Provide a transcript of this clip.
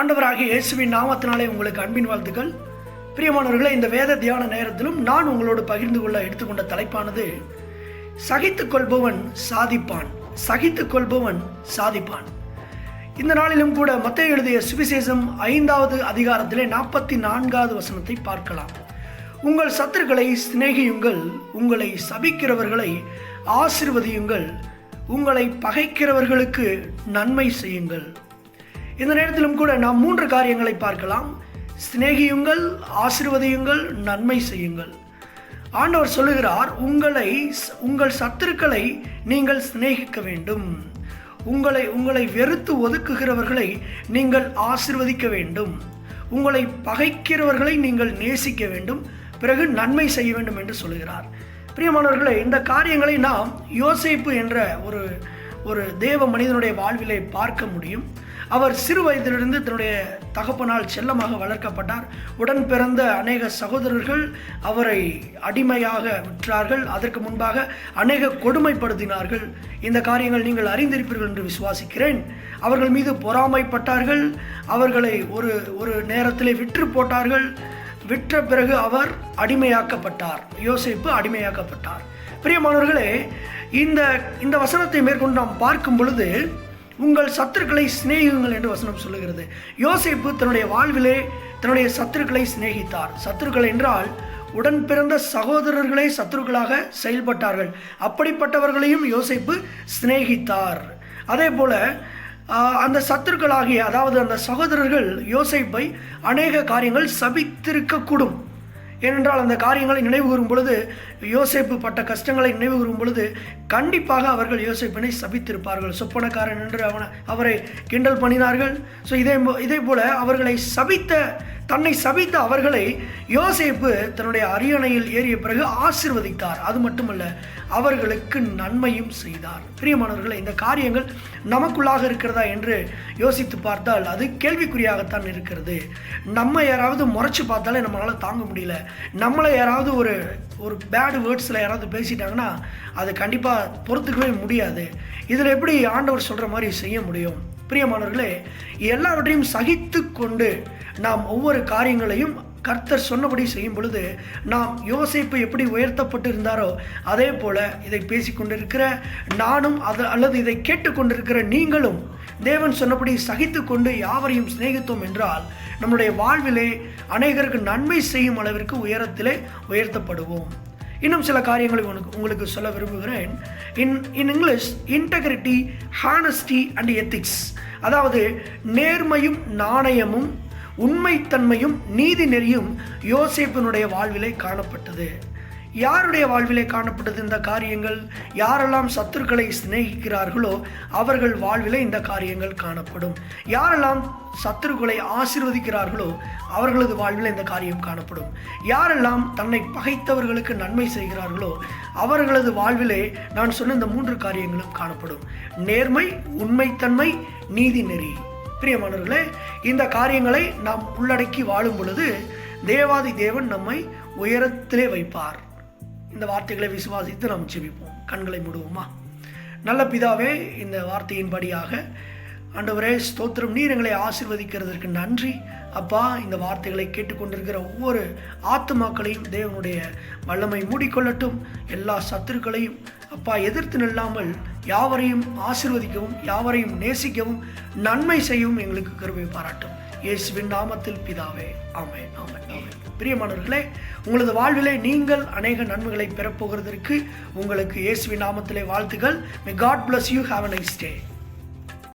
ஆண்டவராக இயேசுவின் நாமத்தினாலே உங்களுக்கு அன்பின் வாழ்த்துக்கள். பிரியமானவர்களே இந்த வேத தியான நேரத்திலும் நான் உங்களோடு பகிர்ந்து கொள்ள எடுத்துக்கொண்ட தலைப்பானது சகித்துக் கொள்பவன் சாதிப்பான் சகித்துக் கொள்பவன் சாதிப்பான். இந்த நாளிலும் கூட மத்த எழுதிய சுவிசேஷம் ஐந்தாவது அதிகாரத்திலே நாற்பத்தி நான்காவது வசனத்தை பார்க்கலாம். உங்கள் சத்துருக்களை சிநேகியுங்கள் உங்களை சபிக்கிறவர்களை ஆசிர்வதியுங்கள் உங்களை பகைக்கிறவர்களுக்கு நன்மை செய்யுங்கள். இந்த நேரத்திலும் கூட நாம் மூன்று காரியங்களை பார்க்கலாம். சிநேகியுங்கள் ஆசிர்வதியுங்கள் நன்மை செய்யுங்கள். ஆண்டவர் சொல்லுகிறார் உங்களை உங்கள் சத்துருக்களை நீங்கள் சிநேகிக்க வேண்டும். உங்களை உங்களை வெறுத்து ஒதுக்குகிறவர்களை நீங்கள் ஆசிர்வதிக்க வேண்டும். உங்களை பகைக்கிறவர்களை நீங்கள் நேசிக்க வேண்டும். பிறகு நன்மை செய்ய வேண்டும் என்று சொல்லுகிறார். பிரியமானவர்களே இந்த காரியங்களை நாம் யோசிப்பு என்ற ஒரு ஒரு தேவ மனிதனுடைய வாழ்விலே பார்க்க முடியும். அவர் சிறு வயதிலிருந்து தன்னுடைய தகப்பனால் செல்லமாக வளர்க்கப்பட்டார். உடன் பிறந்த அநேக சகோதரர்கள் அவரை அடிமையாக விற்றார்கள். அதற்கு முன்பாக அநேக கொடுமைப்படுத்தினார்கள். இந்த காரியங்கள் நீங்கள் அறிந்திருப்பீர்கள் என்று விசுவாசிக்கிறேன். அவர்கள் மீது பொறாமைப்பட்டார்கள். அவர்களை ஒரு ஒரு நேரத்திலே விற்று போட்டார்கள். விற்ற பிறகு அவர் அடிமையாக்கப்பட்டார். யோசிப்பு அடிமையாக்கப்பட்டார். பிரியமானவர்களே இந்த இந்த வசனத்தை மேற்கொண்டு நாம் பார்க்கும் பொழுது உங்கள் சத்துருக்களை சிநேகியுங்கள் என்று வசனம் சொல்லுகிறது. யோசிப்பு தன்னுடைய வாழ்விலே தன்னுடைய சத்துருக்களை சிநேகித்தார். சத்துருக்கள் என்றால் உடன் பிறந்த சகோதரர்களே சத்துருக்களாக செயல்பட்டார்கள். அப்படிப்பட்டவர்களையும் யோசிப்பு சிநேகித்தார். அதே போல அந்த சத்துருக்களாகிய அதாவது அந்த சகோதரர்கள் யோசைப்பை அநேக காரியங்கள் சபித்திருக்கக்கூடும். ஏனென்றால் அந்த காரியங்களை நினைவு கூறும் பொழுது யோசிப்பு பட்ட கஷ்டங்களை நினைவு கூறும் பொழுது கண்டிப்பாக அவர்கள் யோசிப்பினை சபித்திருப்பார்கள். சொப்பனக்காரன் என்று அவனை அவரை கிண்டல் பண்ணினார்கள். ஸோ இதே இதே போல அவர்களை சபித்த தன்னை சபித்த அவர்களை யோசேப்பு தன்னுடைய அரியணையில் ஏறிய பிறகு ஆசிர்வதித்தார். அது மட்டுமல்ல அவர்களுக்கு நன்மையும் செய்தார். பிரியமானவர்களை இந்த காரியங்கள் நமக்குள்ளாக இருக்கிறதா என்று யோசித்து பார்த்தால் அது கேள்விக்குறியாகத்தான் இருக்கிறது. நம்ம யாராவது முறைச்சு பார்த்தாலே நம்மளால் தாங்க முடியல. நம்மளை யாராவது ஒரு ஒரு பேடு வேர்ட்ஸில் யாராவது பேசிட்டாங்கன்னா அது கண்டிப்பாக பொறுத்துக்கவே முடியாது. இதில் எப்படி ஆண்டவர் சொல்கிற மாதிரி செய்ய முடியும்? பிரியமானவர்களே எல்லாவற்றையும் சகித்து கொண்டு நாம் ஒவ்வொரு காரியங்களையும் கர்த்தர் சொன்னபடி செய்யும் பொழுது நாம் யோசிப்பு எப்படி உயர்த்தப்பட்டு இருந்தாரோ அதே போல் இதை பேசிக்கொண்டிருக்கிற நானும் அது அல்லது இதை கேட்டுக்கொண்டிருக்கிற நீங்களும் தேவன் சொன்னபடி சகித்து கொண்டு யாவரையும் சிநேகித்தோம் என்றால் நம்முடைய வாழ்விலே அநேகருக்கு நன்மை செய்யும் அளவிற்கு உயரத்திலே உயர்த்தப்படுவோம். இன்னும் சில காரியங்களை உனக்கு உங்களுக்கு சொல்ல விரும்புகிறேன். In in English integrity honesty and ethics அதாவது நேர்மையும் நாணயமும் உண்மைத்தன்மையும் நீதி நெறியும் யோசேப்பினுடைய வாழ்விலே காணப்பட்டது. யாருடைய வாழ்விலே காணப்பட்டது இந்த காரியங்கள்? யாரெல்லாம் சத்துருக்களை சிநேகிக்கிறார்களோ அவர்கள் வாழ்விலே இந்த காரியங்கள் காணப்படும். யாரெல்லாம் சத்துருக்களை ஆசிர்வதிக்கிறார்களோ அவர்களது வாழ்வில் இந்த காரியம் காணப்படும். யாரெல்லாம் தன்னை பகைத்தவர்களுக்கு நன்மை செய்கிறார்களோ அவர்களது வாழ்விலே நான் சொன்ன இந்த மூன்று காரியங்களும் காணப்படும். நேர்மை உண்மைத்தன்மை நீதி நெறி. பிரியமானவர்களே இந்த காரியங்களை நாம் உள்ளடக்கி வாழும் பொழுது தேவாதி தேவன் நம்மை உயரத்திலே வைப்பார். இந்த வார்த்தைகளை விசுவாசித்து நாம் செபிப்போம் கண்களை மூடுவோமா? நல்ல பிதாவே இந்த வார்த்தையின்படியாக ஆண்டவரே ஸ்தோத்திரம். நீர் எங்களை ஆசிர்வதிக்கிறதற்கு நன்றி. அப்பா இந்த வார்த்தைகளை கேட்டுக்கொண்டிருக்கிற ஒவ்வொரு ஆத்மாக்களையும் தேவனுடைய வல்லமை மூடிக்கொள்ளட்டும். எல்லா சத்துருக்களையும் அப்பா எதிர்த்து நில்லாமல் யாவரையும் ஆசிர்வதிக்கவும் யாவரையும் நேசிக்கவும் நன்மை செய்யவும் எங்களுக்கு கருவை பாராட்டும். இயேசுவின் நாமத்தில் பிதாவே ஆமே ஆமே ஆமே பிரியமானவர்களே உங்களது வாழ்விலே நீங்கள் அநேக நன்மைகளை பெறப்போகிறதற்கு உங்களுக்கு இயேசுவின் நாமத்திலே வாழ்த்துக்கள் may God bless you have a nice day